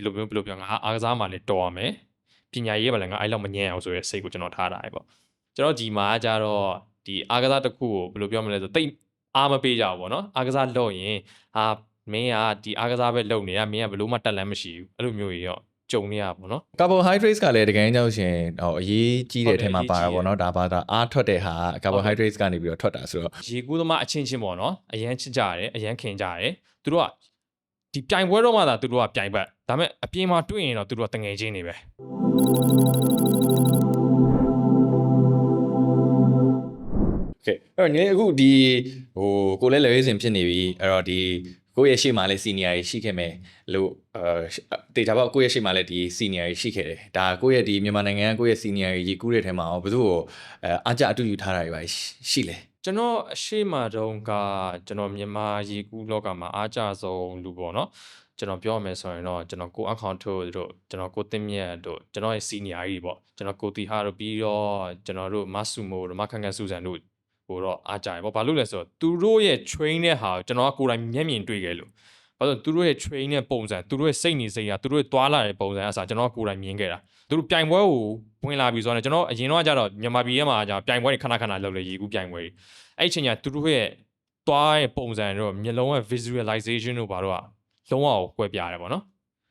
ဒီလိုမျိုးဘယ်လိုပြောငါအားကစားမှလည်းတော်ရမယ်ပညာရေးမှလည်းငါအဲ့လောက်မငြင်းအောင်ဆိုရယ်စိတ်ကိုကျွန်တော်ထားတာပဲပေါ့ကျွန်တော်ဒီမှာကြတော့ဒီအားကစားတစ်ခုကိုဘယ်လိုပြောမလဲဆိုတိတ်အားမပေးကြဘူးပေါ့နော်အားကစားလုပ်ရင်ဟာမင်းကဒီအားကစားပဲလုပ်နေတာမင်းကဘယ်လို့မှတက်လန်းမရှိဘူးအဲ့လိုမျိုးကြီးတော့ကြုံနေရပါပေါ့နော် carbohydrates ကလည်းတကယ်ကြောက်ရှင်ဟိုအရေးကြီးတဲ့အထက်မှာဟုတ်တယ်ပါတာပေါ့နော်ဒါပါဒါအားထွက်တဲ့ဟာ carbohydrates ကနေပြီးတော့ထွက်တာဆိုတော့ရေကူးသမားအချင်းချင်းပေါ့နော်အရန်ချစ်ကြရတယ်အရန်ခင်ကြရတယ်သူတို့က ဒီပြိုင်ပွဲတော့မှသာသူတို့ကပြိုင်ဘက်ဒါပေမဲ့အပြင်မှာတွေ့ရင်တော့သူတို့ကတငယ်ချင်းတွေပဲ โอเคအဲ့တော့ညီလေးအခုဒီဟိုကိုလည်းလည်းရေးစဉ်ဖြစ်နေပြီအဲ့တော့ဒီကိုယ့်ရဲ့ရှေ့မှာလည်း senior ကြီးရှိခဲ့မယ်လို့အဲတေချာပေါ့ကိုယ့်ရဲ့ရှေ့မှာလည်းဒီ senior ကြီးရှိခဲ့တယ်ဒါကိုယ့်ရဲ့ဒီမြန်မာနိုင်ငံကကိုယ့်ရဲ့ senior ကြီးကူးတဲ့ထဲမှာရောဘယ်သူ့ကိုအဲအားကြအတူယူထားတာတွေပါရှိလဲ ကျွန်တော်အရှိမတုံးကကျွန်တော်မြန်မာရေကူးလောကမှာအားကြဆုံးလူပေါ့နော်ကျွန်တော်ပြောရမယ်ဆိုရင်တော့ကျွန်တော်ကိုအခေါင်ထုတ်တို့ကျွန်တော်ကိုတင်မြတ်တို့ကျွန်တော်ရဲ့ senior ကြီးပေါ့ကျွန်တော်ကိုတီဟာတို့ပြီးတော့ကျွန်တော်တို့မဆူမိုတို့မခန့်ခန့်ဆူဆန်တို့ဟိုတော့အားကြရပေါ့ဘာလို့လဲဆိုတော့သူတို့ရဲ့ train တဲ့ဟာကိုကျွန်တော်ကကိုယ်တိုင်မျက်မြင်တွေ့ခဲ့လို့ ဘာလို့လဲသူတို့ရဲ့ train တဲ့ပုံစံသူတို့ရဲ့စိတ်နေစိတ်ကသူတို့ရဲ့သွားလာတဲ့ပုံစံအစားကျွန်တော်ကကိုယ်တိုင်မြင်ခဲ့တာသူတို့ပြိုင်ပွဲကိုဝင်လာပြီဆိုတော့ကျွန်တော်အရင်တော့ကကြတော့မြန်မာပြည်ထဲမှာじゃပြိုင်ပွဲတွေခဏခဏလုပ်လေရေကူးပြိုင်ပွဲတွေအဲ့အချိန်ကျသူတို့ရဲ့သွားရဲ့ပုံစံတော့မျက်လုံးရဲ့ visualization တို့ဘာတော့လုံးဝကိုကွဲပြားတယ်ပေါ့နော်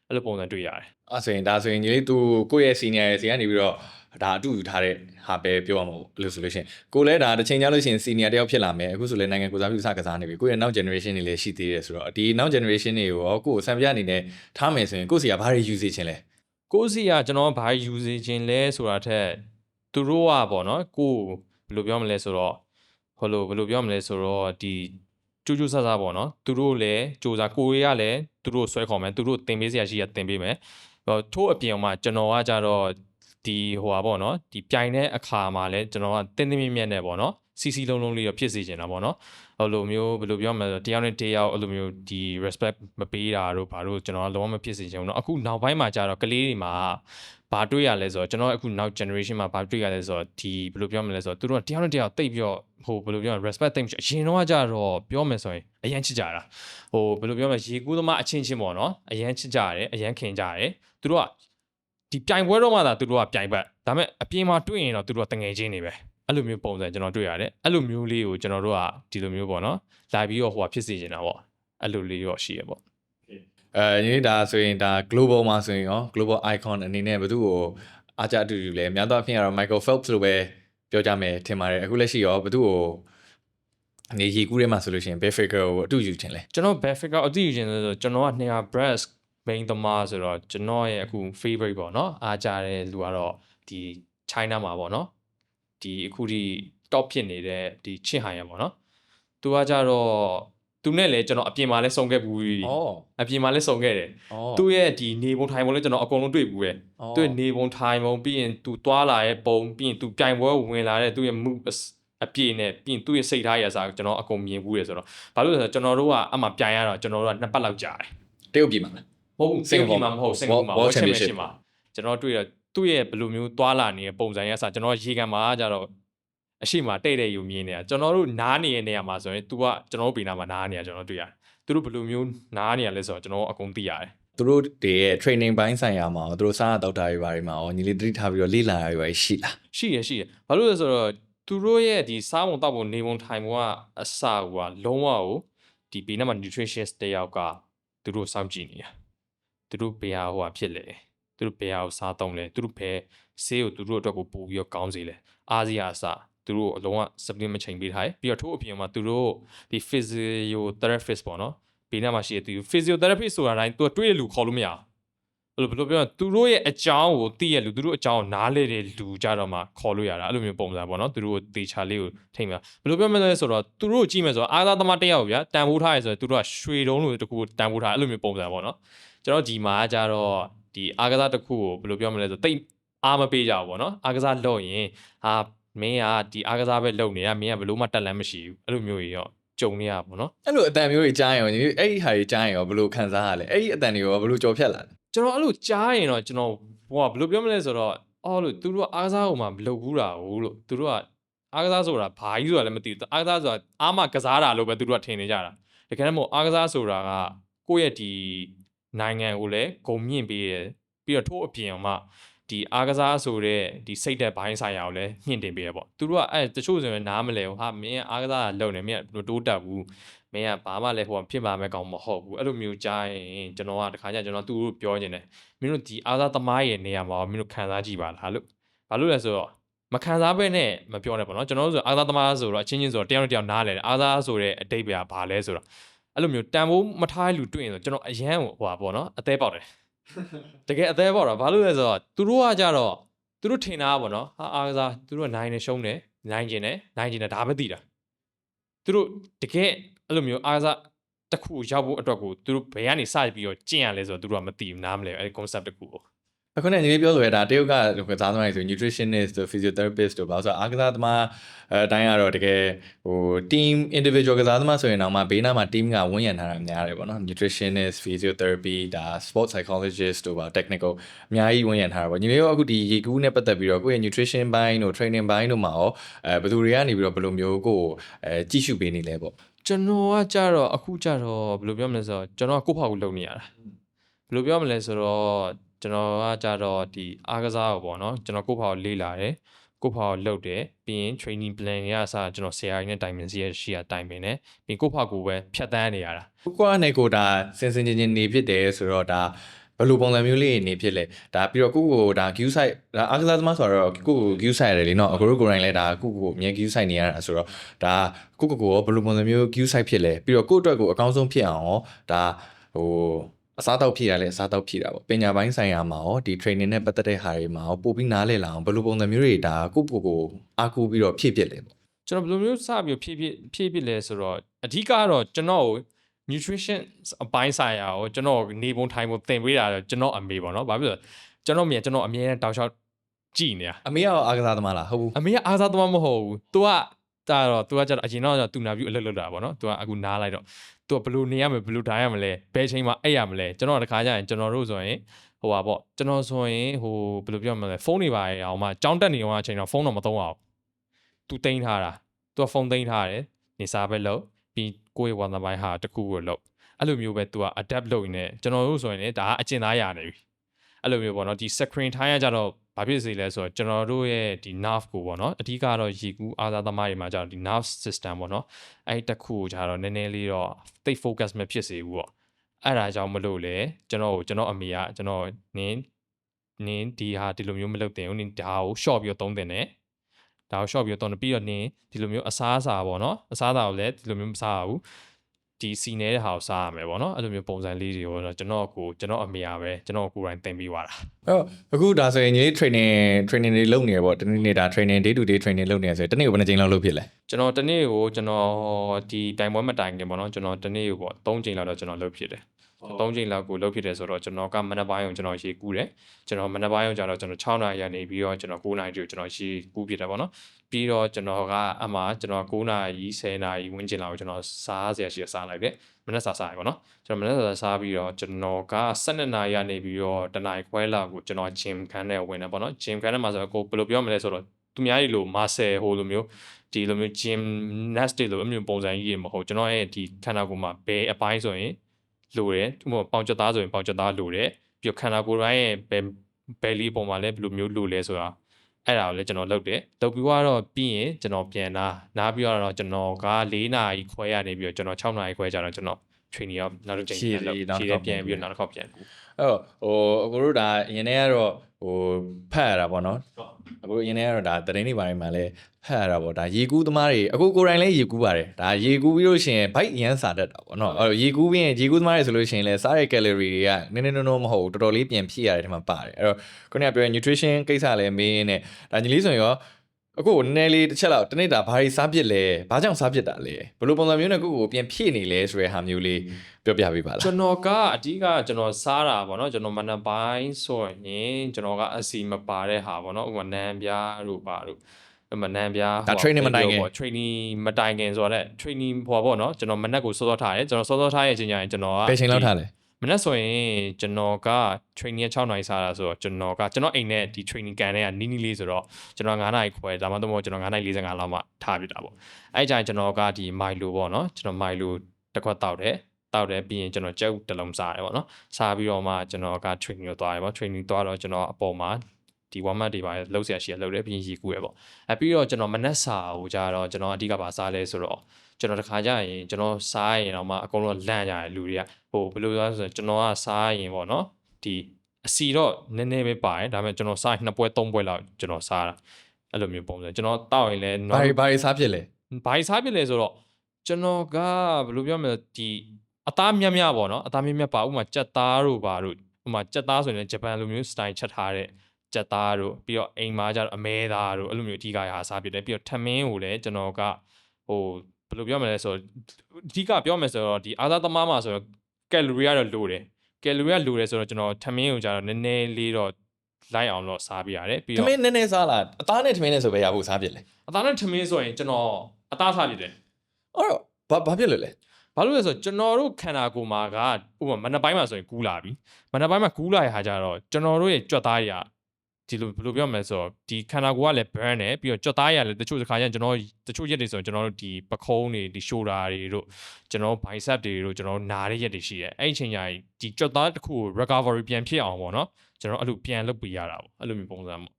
အဲ့လိုပုံစံတွေ့ရတယ်အဲ့ဆိုရင်ဒါဆိုရင်ညီလေးသူကိုယ့်ရဲ့ senior ရဲ့စီကနေပြီးတော့ ဒါအတူယူထားတဲ့ဟာပဲပြောရမှာပေါ့လို့ဆိုလို့ရှိရင်ကိုလည်းဒါတစ်ချိန်ကြာလို့ရှိရင် senior တယောက်ဖြစ်လာမယ်အခုဆိုလည်းနိုင်ငံကိုစားပြုစကစားနေပြီကိုယ့်ရဲ့ now generation တွေလည်းရှိသေးတယ်ဆိုတော့ဒီ now generation တွေကိုရောကိုယ်စံပြအနေနဲ့ထားမယ်ဆိုရင်ကိုယ့်စီကဘာတွေ use ချင်လဲကိုယ့်စီကကျွန်တော်ဘာယူစေခြင်းလဲဆိုတာထက်သူတို့ကပေါ့နော်ကိုယ်ဘယ်လိုပြောမလဲဆိုတော့ဟိုလိုဘယ်လိုပြောမလဲဆိုတော့ဒီကျူးကျူးဆဆပေါ့နော်သူတို့လည်းစူစားကိုရီးယားလည်းသူတို့ဆွဲခေါ်မယ်သူတို့တင်ပေးစရာရှိရတင်ပေးမယ်ဟိုထို့အပြင်မှာကျွန်တော်ကကြတော့ ဒီဟိုပါပေါ့နော်ဒီပြိုင်တဲ့အခါမှာလည်းကျွန်တော်ကတင်းတင်းမြတ်မြတ်နဲ့ပေါ့နော်စီစီလုံးလုံးလေးတော့ဖြစ်စေချင်တာပေါ့နော်ဟိုလိုမျိုးဘယ်လိုပြောမလဲဆိုတော့တယောက်နဲ့တယောက်အဲ့လိုမျိုးဒီ respect မပေးတာတို့ဘာလို့ကျွန်တော်ကလုံးဝမဖြစ်စေချင်ဘူးเนาะအခုနောက်ပိုင်းမှာကြတော့ကလေးတွေမှာဘာတွေ့ရလဲဆိုတော့ကျွန်တော်အခုနောက် generation မှာဘာတွေ့ရလဲဆိုတော့ဒီဘယ်လိုပြောမလဲဆိုတော့သူတို့ကတယောက်နဲ့တယောက်တိတ်ပြီးတော့ဟိုဘယ်လိုပြောမလဲ respect တိတ်မရှိအရင်တော့ကကြတော့ပြောမယ်ဆိုရင်အရန်ချစ်ကြတာဟိုဘယ်လိုပြောမလဲရေကူးသမားအချင်းချင်းပေါ့နော်အရန်ချစ်ကြရတယ်အရန်ခင်ကြရတယ်သူတို့က ဒီပြိုင်ပွဲတော့မှသာသူတို့ကပြိုင်ဘက်ဒါပေမဲ့အပြင်မှာတွေ့ရင်တော့သူတို့ကတငယ်ချင်းတွေပဲအဲ့လိုမျိုးပုံစံကျွန်တော်တွေ့ရတယ်အဲ့လိုမျိုးလေးကိုကျွန်တော်တို့ကဒီလိုမျိုးပေါ့နော်လာပြီးတော့ဟိုကဖြစ်စေချင်တာပေါ့အဲ့လိုလေးတော့ရှိရပေါ့အဲညီလေးဒါဆိုရင်ဒါ global မှာဆိုရင်ရော global icon အနေနဲ့ဘယ်သူ့ကိုအားကြအတူယူလဲများသောအားဖြင့်ကတော့ Michael Phelps လို့ပဲပြောကြမယ်ထင်ပါတယ်အခုလက်ရှိရောဘယ်သူ့ကိုအနေရေကူးထဲမှာဆိုလို့ရှိရင် Bear Figure ကိုအတူယူခြင်းလဲကျွန်တော် Benfica အသိယူခြင်းဆိုတော့ကျွန်တော်က200 Brass main သမားဆိုတော့ကျွန်တော်ရဲ့အခု favorite ပေါ့နော်အားကြတဲ့လူကတော့ဒီ China မှာပေါ့နော်ဒီအခုဒီ top ဖြစ်နေတဲ့ဒီချင်းဟိုင်ရပေါ့နော်သူကကြတော့သူနဲ့လည်းကျွန်တော်အပြင်မှာလည်းစုံခဲ့ဘူးဩအပြင်မှာလည်းစုံခဲ့တယ်ဩသူ့ရဲ့ဒီနေပုံထိုင်ပုံလည်းကျွန်တော်အကုန်လုံးတွေ့ဘူးပဲသူ့ရဲ့နေပုံထိုင်ပုံပြီးရင်သူသွားလာရဲ့ပုံပြီးရင်သူပြိုင်ပွဲဝင်လာတဲ့သူ့ရဲ့ move အပြည့်နဲ့ပြီးရင်သူ့ရဲ့စိတ်ထားရအစားကျွန်တော်အကုန်မြင်ဘူးရဆိုတော့ဘာလို့လဲဆိုတော့ကျွန်တော်တို့ကအမှပြိုင်ရတော့ကျွန်တော်တို့ကနှစ်ပတ်လောက်ကြာတယ်တရုတ်ပြည်မှာလားမ ဟုတ်ဘူးစင်ကာပူမှာမဟုတ်စင်ကာပူမှာ World World Championship Championship မှာကျွန်တော်တွေ့ရသူ့ရဲ့ဘယ်လိုမျိုးသွားလာနေတဲ့ပုံစံရအစားကျွန်တော်ရေကန်မှာကြတော့အရှိမတိတ်တဲ့ယူမြင်နေတာကျွန်တော်တို့နားနေတဲ့နေရာမှာဆိုရင် तू ကကျွန်တော်တို့ဘေးနားမှာနားနေတာကျွန်တော်တွေ့ရတယ်သူတို့ဘယ်လိုမျိုးနားနေရလဲဆိုတော့ကျွန်တော်အကုန်သိရတယ်သူတို့တွေရဲ့ training ဘိုင်းဆိုင်ရာမှာရောသူတို့စားတောက်တာတွေဘာတွေမှာရောညီလေးသတိထားပြီးတော့လေ့လာရတွေပါရှိလားရှိရရှိရဘာလို့လဲဆိုတော့သူတို့ရဲ့ဒီစားပုံတောက်ပုံနေပုံထိုင်ပုံကအစကလုံးဝကိုဒီဘေးနားမှာ nutritionist တယောက်ကသူတို့စောင့်ကြည့်နေတာ သူတို့ဘယ်ဟာဟိုဟာဖြစ်လဲသူတို့ဘယ်ဟာကိုစားသုံးလဲသူတို့ဘယ်ဆေးကိုသူတို့အတွက်ကိုပို့ပြီးတော့ကောင်းစေလဲအားစရာအစသူတို့အလုံးဝ supplement ချိန်ပေးထားတယ်ပြီးတော့ထို့အပြင်မှာသူတို့ဒီ physiotherapist ပေါ့နော်ဘေးနားမှာရှိတဲ့သူ physiotherapist ဆိုတာတိုင်းသူကတွေးရလူခေါ်လို့မရဘူးအဲ့လိုဘယ်လိုပြောရလဲသူတို့ရဲ့အကြောင်းကိုသိရလူသူတို့အကြောင်းကိုနားလေတဲ့လူကြတော့မှခေါ်လို့ရတာအဲ့လိုမျိုးပုံစံပေါ့နော်သူတို့ကိုတေချာလေးကိုထိမ့်မှာဘယ်လိုပြောမလဲဆိုတော့သူတို့ကိုကြည့်မယ်ဆိုတော့အားသားသမားတစ်ယောက်ဗျာတန်ဖိုးထားရဆိုတော့သူတို့ကရွှေတုံးလိုတစ်ခုကိုတန်ဖိုးထားအဲ့လိုမျိုးပုံစံပေါ့နော် ကျွန်တော်ဒီမှာကြတော့ဒီအားကစားတစ်ခုကိုဘယ်လိုပြောမလဲဆိုတော့တိတ်အားမပေးကြဘူးပေါ့နော်အားကစားလုပ်ရင်ဟာမင်းကဒီအားကစားပဲလုပ်နေတာမင်းကဘယ်လို့မှတက်လန်းမရှိဘူးအဲ့လိုမျိုးကြီးတော့ကြုံနေရပါပေါ့နော်အဲ့လိုအတန်မျိုးတွေကြားရင်ရောညီလေးအဲ့ဒီဟာတွေကြားရင်ရောဘယ်လိုခံစားရလဲအဲ့ဒီအတန်တွေရောဘယ်လိုကြော်ဖြတ်လာလဲကျွန်တော်အဲ့လိုကြားရင်တော့ကျွန်တော်ဟိုကဘယ်လိုပြောမလဲဆိုတော့အော်လို့သူတို့ကအားကစားဟိုမှာမလုပ်ဘူးတာဟုတ်လို့သူတို့ကအားကစားဆိုတာဘာကြီးဆိုတာလည်းမသိဘူးအားကစားဆိုတာအားမကစားတာလို့ပဲသူတို့ကထင်နေကြတာတကယ်တော့မဟုတ်အားကစားဆိုတာကကိုယ့်ရဲ့ဒီ နိုင်ငံကိုလည်းဂုံမြင့်ပေးတယ်ပြီးတော့ထို့အပြင်အောင်မှဒီအားကစားဆိုတဲ့ဒီစိတ်သက်ဘိုင်းဆိုင်ရာကိုလည်းညှင့်တင်ပေးရပေါ့သူတို့ကအဲတချို့ဆိုရင်နားမလဲဘူးဟာမင်းအားကစားလုံနေမင်းကတိုးတက်ဘူးမင်းကဘာမှလည်းဟိုဖြစ်ပါမဲ့ကောင်မဟုတ်ဘူးအဲ့လိုမျိုးကြားရင်ကျွန်တော်ကတခါကျကျွန်တော်သူတို့ပြောနေတယ်မင်းတို့ဒီအားကစားသမားရဲ့နေရာမှာမင်းတို့ခံစားကြည့်ပါလားလို့ဘာလို့လဲဆိုတော့မခံစားဘဲနဲ့မပြောနဲ့ပေါ့နော်ကျွန်တော်တို့ဆိုအားကစားသမားဆိုတော့အချင်းချင်းဆိုတော့တယောက်နဲ့တယောက်နားလဲတယ်အားကစားဆိုတဲ့အတိတ်ပဲဘာလဲဆိုတော့ အဲ့လိုမျိုးတန်ဖိုးမထားတဲ့လူတွေ့ရင်ဆိုကျွန်တော်အရန်ဟိုပါပေါ့နော်အသေးပေါက်တယ်တကယ်အသေးပေါ့တော့ဘာလို့လဲဆိုတော့သူတို့ကကြတော့သူတို့ထင်တာပေါ့နော်ဟာအားကစားသူတို့ကနိုင်နေရှုံးတယ်နိုင်ကျင်တယ်နိုင်ကျင်တယ်ဒါပဲသိတာသူတို့တကယ်အဲ့လိုမျိုးအားကစားတစ်ခုရောက်ဖို့အတွက်ကိုသူတို့ဘယ်ကနေစပြီးတော့ကျင့်ရလဲဆိုတော့သူတို့ကမသိဘူးနားမလဲအဲ့ဒီ concept တစ်ခုကို အခုနဲ့ညီလေးပြောလို့ရတာတရုတ်ကကစားသမားတွေဆို nutritionist တို့ physiotherapist တို့ဘာလို့ဆိုအားကစားသမားအဲအတိုင်းကတော့တကယ်ဟို team individual ကစားသမားဆိုရင်တော့မှဘေးနားမှာ team ကဝန်းရံထားတာများတယ်ပေါ့နော် nutritionist physiotherapy ဒါ sports psychologist တို့ပါ technical အများကြီးဝန်းရံထားတာပေါ့ညီလေးတို့အခုဒီရေကူးနဲ့ပတ်သက်ပြီးတော့ကိုယ့်ရဲ့ nutrition ဘိုင်းတို့ training ဘိုင်းတို့မှာရောအဲဘယ်သူတွေကနေပြီးတော့ဘယ်လိုမျိုးကိုယ့်ကိုအဲကြည့်ရှုပေးနေလဲပေါ့ကျွန်တော်ကကြတော့အခုကြတော့ဘယ်လိုပြောမလဲဆိုတော့ကျွန်တော်ကကိုယ့်ဖောက်ကိုလုပ်နေရတာဘယ်လိုပြောမလဲဆိုတော့ ကျွန်တော်ကကြတော့ဒီအားကစားကိုပေါ့နော်ကျွန်တော်ကိုယ့်ဖောက်ကိုလေ့လာတယ်ကိုယ့်ဖောက်ကိုလုပ်တယ်ပြီးရင် training plan တွေကအစကျွန်တော်ဆရာကြီးနဲ့တိုင်ပင်စီရရှိရတိုင်ပင်တယ်ပြီးရင်ကိုယ့်ဖောက်ကိုပဲဖြတ်တန်းနေရတာ ကိုကွာနဲ့ကိုဒါစင်စင်ချင်းချင်းနေဖြစ်တယ်ဆိုတော့ဒါဘယ်လိုပုံစံမျိုးလေးနေဖြစ်လဲဒါပြီးတော့ကိုကိုဒါ queue site ဒါအားကစားသမားဆိုတော့ကိုကို queue site ရတယ်လीเนาะအခုတို့ကိုယ်တိုင်လည်းဒါကိုကိုအမြဲ queue site နေရတာဆိုတော့ဒါကိုကိုကိုရောဘယ်လိုပုံစံမျိုး queue site ဖြစ်လဲပြီးတော့ကိုယ့်အတွက်ကိုအကောင်းဆုံးဖြစ်အောင်ရောဒါဟို အစားတောက်ဖြစ်ရလဲအစားတောက်ဖြစ်တာပေါ့ပညာပိုင်းဆိုင်ရာမှာရောဒီ training နဲ့ပတ်သက်တဲ့ဟာတွေမှာရောပို့ပြီးနားလည်လာအောင်ဘယ်လိုပုံစံမျိုးတွေဒါကိုကိုကိုအားကိုးပြီးတော့ဖြည့်ပြစ်လဲပေါ့ကျွန်တော်ဘယ်လိုမျိုးစပြီးဖြည့်ဖြည့်ဖြည့်ဖြည့်လဲဆိုတော့အဓိကတော့ကျွန်တော်ကို nutrition အပိုင်းဆိုင်ရာကိုကျွန်တော်နေပုံထိုင်ပုံသင်ပေးတာတော့ကျွန်တော်အမေပေါ့နော်။ဘာဖြစ်လို့လဲကျွန်တော်မြင်ကျွန်တော်အမြဲတမ်းတောက်လျှောက်ကြည်နေတာအမေရောအားကစားသမားလားဟုတ်ဘူး။အမေကအားစားသမားမဟုတ်ဘူး။ तू က တာတော့ तू ကကျတော့အရင်တော့သူနာပြုအလုပ်လုပ်တာပေါ့နော်။ तू ကအခုနားလိုက်တော့ तू ကဘယ်လိုနေရမလဲဘယ်လိုတိုင်းရမလဲဘယ်ချိန်မှာအိပ်ရမလဲကျွန်တော်တခါကျရင်ကျွန်တော်တို့ဆိုရင်ဟိုပါပေါ့ကျွန်တော်ဆိုရင်ဟိုဘယ်လိုပြောမလဲဖုန်းတွေပါရအောင်မှကြောင်းတက်နေအောင်အချိန်တော့ဖုန်းတော့မသုံးအောင် तू တင်ထားတာ तू ကဖုန်းတင်ထားတယ်နေစားပဲလုပ်ပြီးကိုယ့်ရဲ့ဝါသပိုင်းဟာတစ်ခုကိုလုပ်အဲ့လိုမျိုးပဲ तू က adapt လုပ်နေတယ်ကျွန်တော်တို့ဆိုရင်လည်းဒါကအကျင့်သားရနေပြီအဲ့လိုမျိုးပေါ့နော်ဒီ screen time ကကြတော့ ဘာဖြစ်စေလဲဆိုတော့ကျွန်တော်တို့ရဲ့ဒီ nerve ကိုပေါ့နော်အဓိကတော့ရေကူးအားသာသမားတွေမှာကြတော့ဒီ nerve system ပေါ့နော်အဲ့တစ်ခုကိုကြတော့နည်းနည်းလေးတော့သိပ် focus မဖြစ်စေဘူးပေါ့အဲ့ဒါကြောင့်မလို့လေကျွန်တော်ကိုကျွန်တော်အမေကကျွန်တော်နင်းနင်းဒီဟာဒီလိုမျိုးမလုပ်တင်ဘူးနင်းဒါကို short ပြီးတော့သုံးတင်တယ်ဒါကို short ပြီးတော့ပြီးတော့နင်းဒီလိုမျိုးအစားအစာပေါ့နော်အစားအစာကိုလည်းဒီလိုမျိုးမစားရဘူး ဒီစီနေတဲ့ဟာကိုစားရမယ်ပေါ့နော်အဲ့လိုမျိုးပုံစံလေးတွေကိုတော့ကျွန်တော်ကိုကျွန်တော်အမေရပဲကျွန်တော်ကိုယ်တိုင်သင်ပေးသွားတာအဲ့တော့အခုဒါဆိုရင်ညီလေး training training တွေလုပ်နေရပေါ့တနေ့နေ့ဒါ training day to day training လုပ်နေရဆိုရင်တနေ့ကိုဘယ်နှကြိမ်လောက်လုပ်ဖြစ်လဲကျွန်တော်တနေ့ကိုကျွန်တော်ဒီတိုင်ပွဲမတိုင်ခင်ပေါ့နော်ကျွန်တော်တနေ့ကိုပေါ့၃ချိန်လောက်တော့ကျွန်တော်လုပ်ဖြစ်တယ်၃ချိန်လောက်ကိုလုပ်ဖြစ်တယ်ဆိုတော့ကျွန်တော်ကမနက်ပိုင်းကိုကျွန်တော်ရေကူးတယ်ကျွန်တော်မနက်ပိုင်းကိုကျတော့ကျွန်တော်6နာရီကနေပြီးတော့ကျွန်တော်9နာရီတိကိုကျွန်တော်ရေကူးဖြစ်တယ်ပေါ့နော် ပြီးတော့ကျွန်တော်ကအမှကျွန်တော်9နာရီ10နာရီဝန်းကျင်လောက်ကိုကျွန်တော်စားစရာရှိရစားလိုက်တယ်မနက်စာစားရပေါ့နော်ကျွန်တော်မနက်စာစားပြီးတော့ကျွန်တော်က12နာရီကနေပြီးတော့တနာရီခွဲလောက်ကိုကျွန်တော် gym ခန်းထဲဝင်တယ်ပေါ့နော် gym ခန်းထဲမှာဆိုတော့ကိုဘယ်လိုပြောမလဲဆိုတော့သူများကြီးလို့ muscle ဟိုလိုမျိုးဒီလိုမျိုး gymnastic လိုအမျိုးပုံစံကြီးတွေမဟုတ်ကျွန်တော်ရဲ့ဒီခန္ဓာကိုယ်မှာဘယ်အပိုင်းဆိုရင်လိုတယ်သူမပေါင်ချက်သားဆိုရင်ပေါင်ချက်သားလိုတယ်ပြီးတော့ခန္ဓာကိုယ်တိုင်းရဲ့ဘယ်ဘယ်လီပုံမှာလည်းဘယ်လိုမျိုးလိုလဲဆိုတာ အဲ့ဒါကိုလည်းကျွန်တော်လုပ်တယ်လုပ်ပြီးတော့ပြီးရင်ကျွန်တော်ပြန်လာနားပြီးတော့ကျွန်တော်က၄နာရီခွဲရနေပြီးတော့ကျွန်တော်6နာရီခွဲကျတော့ကျွန်တော် training ရောက်နောက်တစ်ချိန်ပြန်လုပ်ခြေထဲပြန်ပြီးတော့နောက်တစ်ခေါက်ပြန်ကူအဲ့တော့ဟိုအကိုတို့ဒါအရင်တည်းကတော့ဟိုဖတ်ရတာပေါ့နော်အကိုတို့အရင်တည်းကတော့ဒါတရင်တွေဘာတွေမှာလဲဖတ်ရတာပေါ့ဒါရေကူးသမားတွေအကိုကိုယ်တိုင်လည်းရေကူးပါတယ်ဒါရေကူးပြီးလို့ရှိရင်ဘိုက်အရန်စားတတ်တာပေါ့နော်အဲ့တော့ရေကူးပြီးရင်ရေကူးသမားတွေဆိုလို့ရှိရင်လည်းစားတဲ့ calorie တွေကနည်းနည်းနော်နော်မဟုတ်ဘူးတော်တော်လေးပြန်ဖြည့်ရတယ်ဒီမှာပါတယ်အဲ့တော့ခုနကပြောတဲ့ nutrition ကိစ္စလည်းမေးနေဒါညီလေးဆိုရင်ရော အခုနည်းနည်းလေးတစ်ချက်လောက်တနေ့တာဘာတွေစားဖြစ်လဲဘာကြောင့်စားဖြစ်တာလဲဘယ်လိုပုံစံမျိုးနဲ့ကိုယ့်ကိုယ်ပြန်ဖြည့်နေလဲဆိုတဲ့ဟာမျိုးလေးပြောပြပေးပါလားကျွန်တော်ကအဓိကကျွန်တော်စားတာပေါ့နော်ကျွန်တော်မနက်ပိုင်းဆိုရင်ကျွန်တော်ကအစီမပါတဲ့ဟာပေါ့နော်ဥပမာနန်းပြားတို့ပါတို့မနန်းပြားဒါ training မတိုင်ခင် training မတိုင်ခင်ဆိုတော့ training ဟိုပါပေါ့နော်ကျွန်တော်မနက်ကိုစောစောထားတယ်ကျွန်တော်စောစောထားရဲ့အချိန်ကျရင်ကျွန်တော်ကဘယ်ချိန်လောက်ထားလဲ မနက်ဆိုရင်ကျွန်တော်က training 6နာရီစားတာဆိုတော့ကျွန်တော်ကကျွန်တော်အိမ်နဲ့ဒီ training ကန်တဲ့ကနီးနီးလေးဆိုတော့ကျွန်တော်9နာရီခွဲဒါမှမဟုတ်ကျွန်တော်9နာရီ45လောက်မှထားပြတာပေါ့အဲကြရင်ကျွန်တော်ကဒီ Milo ပေါ့နော်ကျွန်တော် Milo တစ်ခွက်တောက်တယ်တောက်တယ်ပြီးရင်ကျွန်တော်ကြက်ဥတစ်လုံးစားတယ်ပေါ့နော်စားပြီးတော့မှကျွန်တော်က training ကိုသွားတယ်ပေါ့ training သွားတော့ကျွန်တော်အပေါ်မှာဒီ warm up တွေပါလှုပ်ရှားရှိရလှုပ်တယ်ပြီးရင်ရေကူးရပေါ့အဲပြီးတော့ကျွန်တော်မနက်စာကိုကြတော့ကျွန်တော်အဓိကပါစားလဲဆိုတော့ ကျွန်တော်တခါကြရင်ကျွန်တော်စားရင်တော့မှအကုန်လုံးလန့်ကြတယ်လူတွေကဟိုဘယ်လိုလဲဆိုတော့ကျွန်တော်ကစားရင်ပေါ့နော်ဒီအစီတော့နည်းနည်းပဲပါတယ်ဒါပေမဲ့ကျွန်တော်စားရင်နှစ်ပွဲသုံးပွဲလောက်ကျွန်တော်စားတာအဲ့လိုမျိုးပုံစံကျွန်တော်တောက်ရင်လည်းဘာတွေဘာတွေစားဖြစ်လဲဘာကြီးစားဖြစ်လဲဆိုတော့ကျွန်တော်ကဘယ်လိုပြောမလဲဒီအသားမြတ်မြတ်ပေါ့နော်အသားမြတ်မြတ်ပါဥပမာကြက်သားတို့ပါတို့ဥပမာကြက်သားဆိုရင်လည်းဂျပန်လိုမျိုးစတိုင်ချက်ထားတဲ့ကြက်သားတို့ပြီးတော့အိမ်မှာကျတော့အမဲသားတို့အဲ့လိုမျိုးအဓိကရာစားဖြစ်တယ်ပြီးတော့ထမင်းကိုလည်းကျွန်တော်ကဟို ဘယ်လိုပြောမလဲဆိုတော့အဓိကပြောမယ်ဆိုတော့ဒီအာသာသမားမှာဆိုတော့ကယ်လိုရီကတော့လိုတယ်ကယ်လိုရီကလိုတယ်ဆိုတော့ကျွန်တော်ထမင်းကိုကျတော့နည်းနည်းလေးတော့လိုက်အောင်တော့စားပြရတယ်ပြီးထတော့မင်းနည်းနည်းစားလားအသားနဲ့ထမင်းနဲ့ဆိုပဲရဖို့စားဖြစ်လဲအသားနဲ့ထမင်းဆိုရင်ကျွန်တော်အသားစားဖြစ်တယ်အဲ့တော့ဘာဘာဖြစ်လို့လဲဘာလို့လဲဆိုတော့ကျွန်တော်တို့ခန္ဓာကိုယ်မှာကဥပမာမနက်ပိုင်းမှာဆိုရင်ကူးလာပြီမနက်ပိုင်းမှာကူးလာရဟာကြတော့ကျွန်တော်တို့ရဲ့ကြွက်သားတွေက ဒီလိုဘယ်လိုပြောမလဲဆိုတော့ဒီခန္ဓာကိုယ်ကလည်း burn တယ်ပြီးတော့ကြွက်သားတွေကလည်းတချို့တစ်ခါကျရင်ကျွန်တော်တချို့ရက်တွေဆိုရင်ကျွန်တော်တို့ဒီပခုံးတွေဒီ shoulder တွေတို့ကျွန်တော် bicep တွေတို့ကျွန်တော်နားတဲ့ရက်တွေရှိတယ်အဲ့ဒီအချိန်ကျရင်ဒီကြွက်သားတစ်ခုကို recovery ပြန်ဖြစ်အောင်ပေါ့နော်ကျွန်တော်အဲ့လိုပြန်လုပ်ပေးရတာပေါ့အဲ့လိုမျိုးပုံစံပေါ့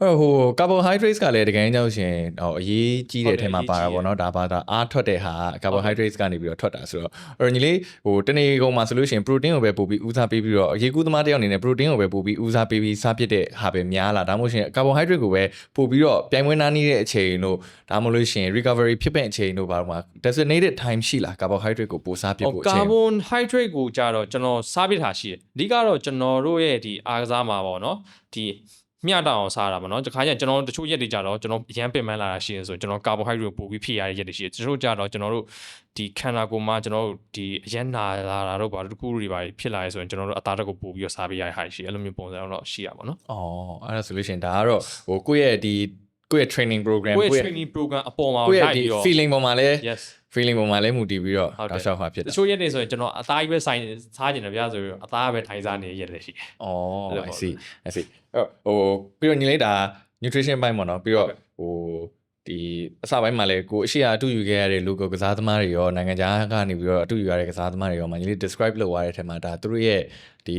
အဲ့တော့ဟို carbohydrates ကလည်းတကယ်ကြောက်ရှင်ဟိုအရေးကြီးတဲ့အထက်မှာပါတာပေါ့နော်ဒါပါတာအားထွက်တဲ့ဟာ carbohydrates ကနေပြီးတော့ထွက်တာဆိုတော့အဲ့တော့ညီလေးဟိုတနေ့ကုန်မှာဆိုလို့ရှိရင် protein ကိုပဲပို့ပြီးဦးစားပေးပြီးတော့ရေကူးသမားတယောက်အနေနဲ့ protein ကိုပဲပို့ပြီးဦးစားပေးပြီးစားဖြစ်တဲ့ဟာပဲများလာဒါမှမဟုတ်ရှင် carbohydrate ကိုပဲပို့ပြီးတော့ပြိုင်ပွဲနားနေတဲ့အချိန်တို့ဒါမှမဟုတ်လို့ရှိရင် recovery ဖြစ်တဲ့အချိန်တို့ဘာလို့မှာ designated time ရှိလား carbohydrate ကိုပို့စားဖြစ်ဟိုဖို့အကာချိန်ဗွန်ဟိုက်ဒရိတ်ကိုကြတော့ကျွန်တော်စားပြထားရှိတယ်အဓိကတော့ကျွန်တော်တို့ရဲ့ဒီအားကစားမှာပေါ့နော်ဒီ မျှတအောင်စားတာပေါ့နော်တခါကျရင်ကျွန်တော်တို့တချို့ရက်တွေကြတော့ကျွန်တော်အရန်ပင်ပန်းလာတာရှိရင်ဆိုကျွန်တော်ကာဗွန်ဟိုက်ဒရိတ်ပို့ပြီးဖြည့်ရတဲ့ရက်တွေရှိတယ်တချို့ကြတော့ကျွန်တော်တို့ဒီခန္ဓာကိုယ်မှာကျွန်တော်တို့ဒီအရန်နာလာတာတော့ဘာလို့တခုတွေပါဖြစ်လာရဲဆိုရင်ကျွန်တော်တို့အသားတက်ကိုပို့ပြီးတော့စားပြရတဲ့ဟာရှိတယ်အဲ့လိုမျိုးပုံစံတော့ရှိရပါတော့อ๋อအဲ့ဒါဆိုလို့ရှိရင်ဒါကတော့ဟိုကိုယ့်ရဲ့ဒီ ကိုယ့်ရဲ့ training program ကိုယ့်ကိုရဲ့ယ့်ရဲ့ training program အပေါ်မှာကိုယ့်လိုရဲ့က်ဒီပြီးတော့ feeling ပေါ်မှာလဲ yes feeling ပေါ်မှာလဲမူတည်ပြီးတော့ဟုတ်တယ်တောက်လျှောက်မှာဖြစ်တတာချို့ရက်တွေဆိုရင်ကျွန်တော်အသားကြီးပဲဆိုင်စားကျင်တယ်ဗျာဆိုပြီးတော့အသားပဲထိုင်စားနေရက်လည်းရှိတယ်อ๋อအဲ့လို I ပေါ့ see I see အဲ့တော့ဟိုပြီးတော့ညီလေးဒါ nutrition ဘိုင်းပေါ့နော်ပြီးတော့ဟိုဒီအစပိုင်းမှာလဲကိုအရှိအအတူယူခဲ့ရတဲ့ local ကစားသမားတွေရောနိုင်ငံခြားကနေပြီးတော့အတူယူရတဲ့ကစားသမားတွေရောမှာညီလေး describe လုပ်သွားတဲ့အထက်မှာဒါသူတို့ရဲ့ဒီ